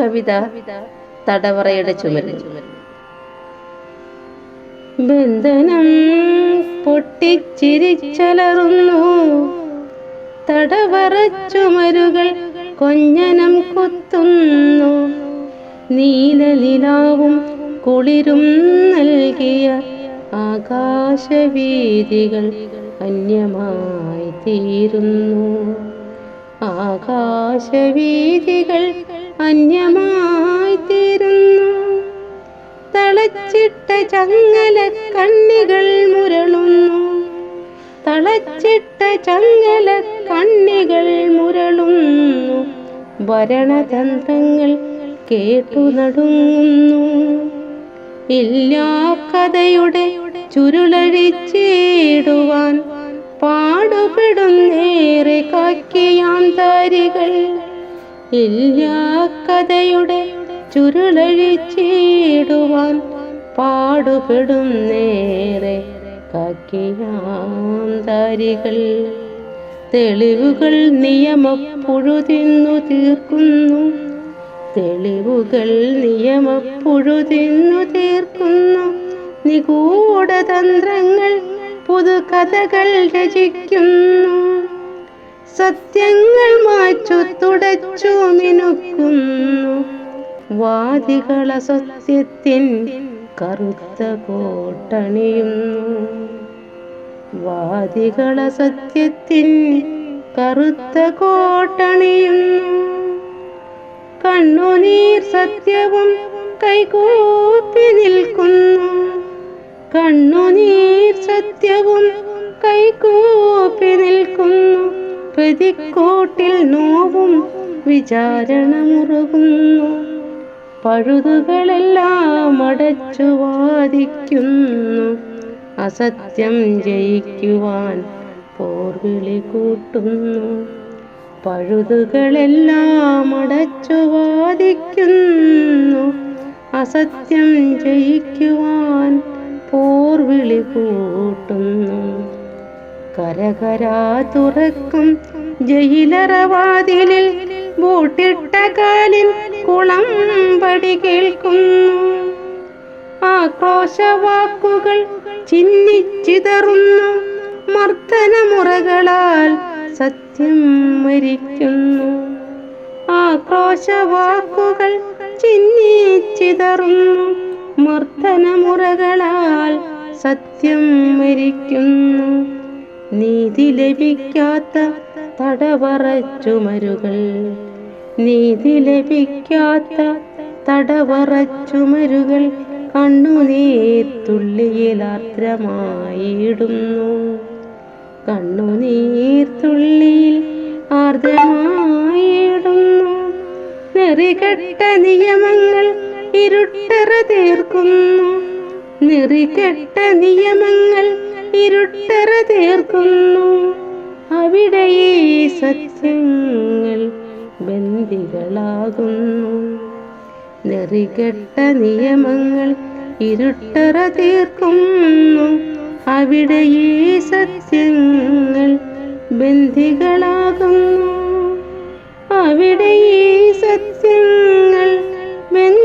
കവിത തടവറയുടെ ചുമരിൽ. ബന്ധനം പൊട്ടിച്ചിരിച്ചലറുന്നു. തടവറ ചുമരുകൾ കൊഞ്ഞനം കുത്തുന്നു. നീലനിലാവും കുളിരും നൽകിയ ആകാശവീതികൾ അന്യമായി തീരുന്നു. ആകാശവീതികൾ അന്യമായി തീരുന്നു. തളച്ചിട്ട ചങ്ങല കണ്ണികൾ മുരളുന്നു. തളച്ചിട്ട ചങ്ങല കണ്ണികൾ മുരളുന്നു. ഭരണതന്ത്രങ്ങൾ കേട്ടു നടുങ്ങുന്നു. ഇല്ലാ കഥയുടെ ചുരുളഴിച്ചിടുവാൻ പാടുപെടുന്നേറെ കാക്കിയാം താരികൾ ഇല്ലാ കഥയുടെ ചുരുളഴിച്ചിടുവാൻ പാടുപെടുന്നേറെ കാക്കിയാം കക്കിയാന്താരികൾ തെളിവുകൾ നിയമപ്പുഴുതിന്നു തീർക്കുന്നു തെളിവുകൾ നിയമപ്പുഴുതിന്നു തീർക്കുന്നു നിഗൂഢതന്ത്രങ്ങൾ പുതുകഥകൾ രചിക്കുന്നു. സത്യങ്ങൾ മാച്ചു തുടച്ചു മിനുക്കുന്നു. വാദികള സത്യത്തിൻ കറുത്ത കോട്ടണിയുന്നു. വാദികള സത്യത്തിൻ കറുത്ത കോട്ടണിയുന്നു. കണ്ണുനീർ സത്യവും കൈകൂപ്പി നിൽക്കുന്നു. കണ്ണുനീർ സത്യവും കൈകൂപ്പി നിൽക്കുന്നു. പ്രതിക്കൂട്ടിൽ നോവും വിചാരണ മുറുകുന്നു പഴുതുകളെല്ലാം അടച്ചു വാദിക്കുന്നു. അസത്യം ജയിക്കുവാൻ പോർവിളി കൂട്ടുന്നു. പഴുതുകളെല്ലാം അടച്ചു വാദിക്കുന്നു. അസത്യം ജയിക്കുവാൻ പോർവിളി കൂട്ടുന്നു. കരകരാ തുറക്കും ജയിലറവാതിലിൽ ബൂട്ടിട്ട കാലിൽ കുളം പടി കേൾക്കുന്നു. ആക്രോശവാക്കുകൾ ചിന്നിച്ചിതറുന്നു മർദ്ദനമുറകളാൽ സത്യം മരിക്കുന്നു. ആക്രോശവാക്കുകൾ ചിന്നിച്ചിതറുന്നു മർദ്ദനമുറകളാൽ സത്യം മരിക്കുന്നു. നീതി ലഭിക്കാത്ത തടവറ ചുമരുകൾ നീതി ലഭിക്കാത്ത തടവറ ചുമരുകൾ കണ്ണുനീർ തുള്ളിയിലാർദ്രമായിടുന്നു കണ്ണുനീർ തുള്ളിയിൽ ആർദ്രമായിടുന്നു. നെറികെട്ട നിയമങ്ങൾ ഇരുട്ടറ തീർക്കുന്നു. നെറികെട്ട നിയമങ്ങൾ ഇരുട്ടറ തീർക്കുന്നു. അവിടെ ഈ സത്യങ്ങൾ ബന്ദികളാകുന്നു. നെറികെട്ട നിയമങ്ങൾ ഇരുട്ടറ തീർക്കുന്നു. അവിടെ ഈ സത്യങ്ങൾ ബന്ധികളാകുന്നു അവിടെ ഈ സത്യങ്ങൾ ബന്ധ